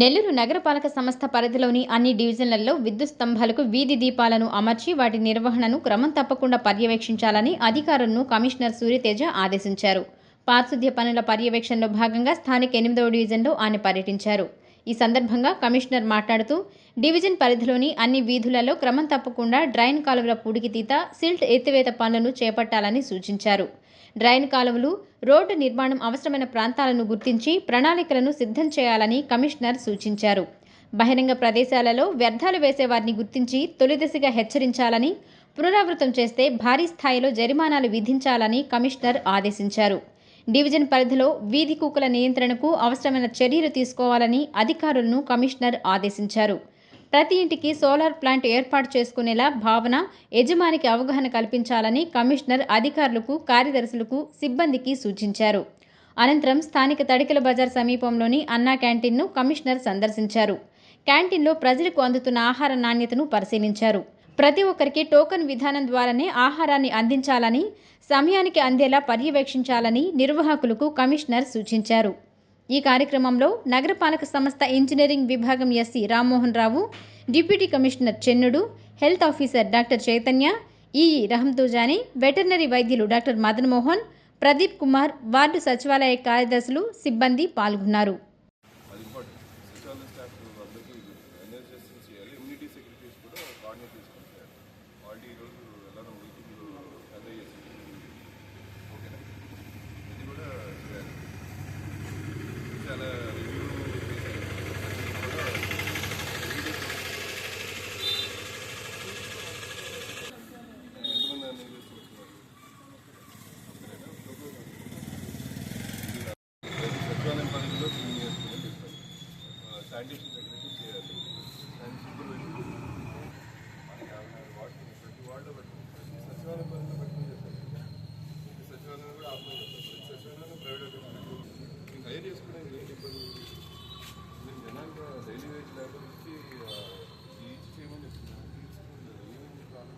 Nellore నగరపాలక సంస్థ పరిధిలోని అన్ని డివిజన్లలో విద్యుత్ స్తంభాలకు వీధి దీపాలను అమర్చి వాటి నిర్వహణను క్రమం తప్పకుండా పర్యవేక్షించాలని అధికారులను కమిషనర్ సూర్యతేజ ఆదేశించారు. పారిశుద్ధ్య పనుల పర్యవేక్షణలో భాగంగా స్థానిక ఎనిమిదవ డివిజన్లో ఆయన పర్యటించారు. ఈ సందర్భంగా కమిషనర్ మాట్లాడుతూ డివిజన్ పరిధిలోని అన్ని వీధులలో క్రమం తప్పకుండా డ్రైన్ కాలువల పూడికితీత సిల్ట్ ఎత్తివేత పనులను చేపట్టాలని సూచించారు. డ్రైన్ కాలువలు రోడ్డు నిర్మాణం అవసరమైన ప్రాంతాలను గుర్తించి ప్రణాళికలను సిద్ధం చేయాలని కమిషనర్ సూచించారు. బహిరంగ ప్రదేశాలలో వ్యర్థాలు వేసేవారిని గుర్తించి తొలిదశగా హెచ్చరించాలని పునరావృతం చేస్తే భారీ స్థాయిలో జరిమానాలు విధించాలని కమిషనర్ ఆదేశించారు. డివిజన్ పరిధిలో వీధి కుక్కల నియంత్రణకు అవసరమైన చర్యలు తీసుకోవాలని అధికారులను కమిషనర్ ఆదేశించారు. ప్రతి ఇంటికి సోలార్ ప్లాంట్ ఏర్పాటు చేసుకునేలా భావన యజమానికి అవగాహన కల్పించాలని కమిషనర్ అధికారులకు కార్యదర్శులకు సిబ్బందికి సూచించారు. అనంతరం స్థానిక తడికల బజార్ సమీపంలోని అన్నా క్యాంటీన్ను కమిషనర్ సందర్శించారు. క్యాంటీన్లో ప్రజలకు అందుతున్న ఆహార నాణ్యతను పరిశీలించారు. ప్రతి ఒక్కరికి టోకన్ విధానం ద్వారానే ఆహారాన్ని అందించాలని సమయానికి అందేలా పర్యవేక్షించాలని నిర్వాహకులకు కమిషనర్ సూచించారు. ఈ కార్యక్రమంలో నగరపాలక సంస్థ ఇంజనీరింగ్ విభాగం SC Rammohan Rao deputy commissioner Chennudu health officer doctor Chaitanya EE Rahamtujani veterinary వైద్యులు డాక్టర్ మదన్మోహన్ ప్రదీప్ కుమార్ వార్డు సచివాలయ కార్యదర్శులు సిబ్బంది పాల్గొన్నారు. ఆల్రెడీ ఈరోజు the మీకు చేసుకోవడానికి ఏంటి ఇబ్బంది మీరు జనానికి డైలీ వేజ్ లేబర్ ఇచ్చి చేయమని చెప్తున్నారు ఏమైంది ప్రాబ్లం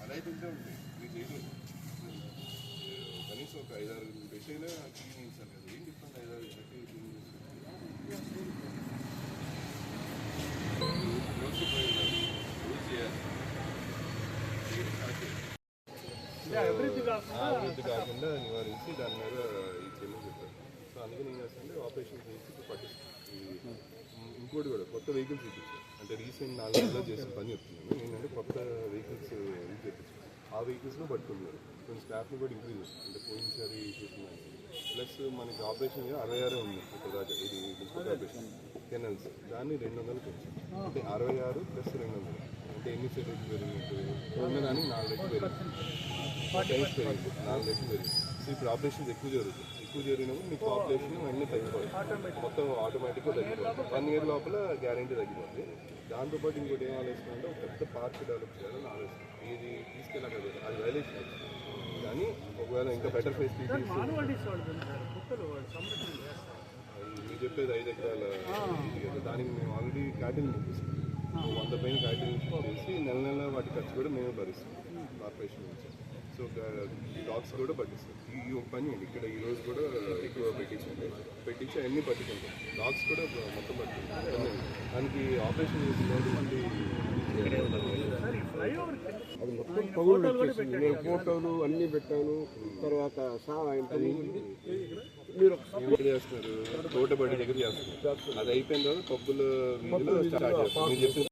అలా అయితే ఉంటే మీరు చేయలేదు కనీసం ఒక ఐదారు పెట్టైనా క్లీన్ చేశారు కదా డిఫరెంట్ ఐదారు పెట్టి క్లీన్ చేశారు రోజు పోయి ఉన్నారు. రోజు చేయాలి చేయడం కరెక్టే. ఆ, అభివృద్ధి కాకుండా నివారించి దాని మీద ఈ చేయమని చెప్పారు. సో అందుకని ఏం చేస్తానంటే ఆపరేషన్ చేసి పట్టిస్తాను ఇంకోటి కూడా కొత్త వెహికల్స్ చూపించాను అంటే రీసెంట్ నాలుగు నెలల్లో చేసిన పని చెప్తున్నాను. ఏంటంటే కొత్త వెహికల్స్ చేపించాను ఆ వెహికల్స్లో పట్టుకున్నారు. కొంచెం స్టాఫ్ని కూడా ఇంక్రీజ్ చేస్తాం అంటే పోయినసారి చేసిన ప్లస్ మనకి ఆపరేషన్ అరవై ఆరు ఉంది. ఇప్పుడు దాకా ఇది ఆపరేషన్ కెనల్స్ దాన్ని రెండు వందలు పెంచాం అంటే అరవై ఆరు ప్లస్ రెండు వందలు. అంటే ఎన్ని సెకండ్స్ పెరిగినట్టు రెండు దానికి నాలుగు రెట్లు పెరిగింది పెరిగింది. నాలుగు రెట్లు పెరిగింది. సో ఇప్పుడు ఆపరేషన్స్ ఎక్కువ జరుగుతుంది ఎక్కువ జరిగినప్పుడు మీకు పాపులేషన్ అన్నీ తగ్గిపోతుంది మొత్తం ఆటోమేటిక్గా తగ్గిపోతుంది. వన్ ఇయర్ లోపల గ్యారంటీ తగ్గిపోతుంది. దాంతోపాటు ఇంకోటి ఏం ఆలోచిస్తుందంటే ఒక పెద్ద పార్క్ డెవలప్ చేయాలని ఆలోచన ఇది తీసుకెళ్ళాలి అది వైలేషన్ కానీ ఒకవేళ ఇంకా బెటర్ ఫెసిలిటీస్ మీరు చెప్పేది ఐదు ఎకరాల దానికి మేము ఆల్రెడీ క్యాటిల్ పంపిస్తాం వంద పైన క్యాటిల్ చేసి నెల నెల వాటి ఖర్చు కూడా మేమే భరిస్తాం కార్పొరేషన్ నుంచి. సో డాగ్స్ కూడా పట్టిస్తాం. ఈ పని ఉంది ఇక్కడ ఈ రోజు కూడా ఎక్కువ పెట్టించండి. పెట్టించి అన్ని పట్టుకుంటాం. డాగ్స్ కూడా మొత్తం పట్టుకుంటాం. దానికి ఆపరేషన్ చేసినటువంటి అది మొత్తం పగులు వచ్చేసింది నేను ఫోటోలు అన్నీ పెట్టాను. తర్వాత సా మీరు చేస్తున్నారు? తోటబడి దగ్గర చేస్తున్నారు. అది అయిపోయిన తర్వాత పబ్బుల వీధిలో స్టార్ట్ చేస్తారు మీరు చెప్పిన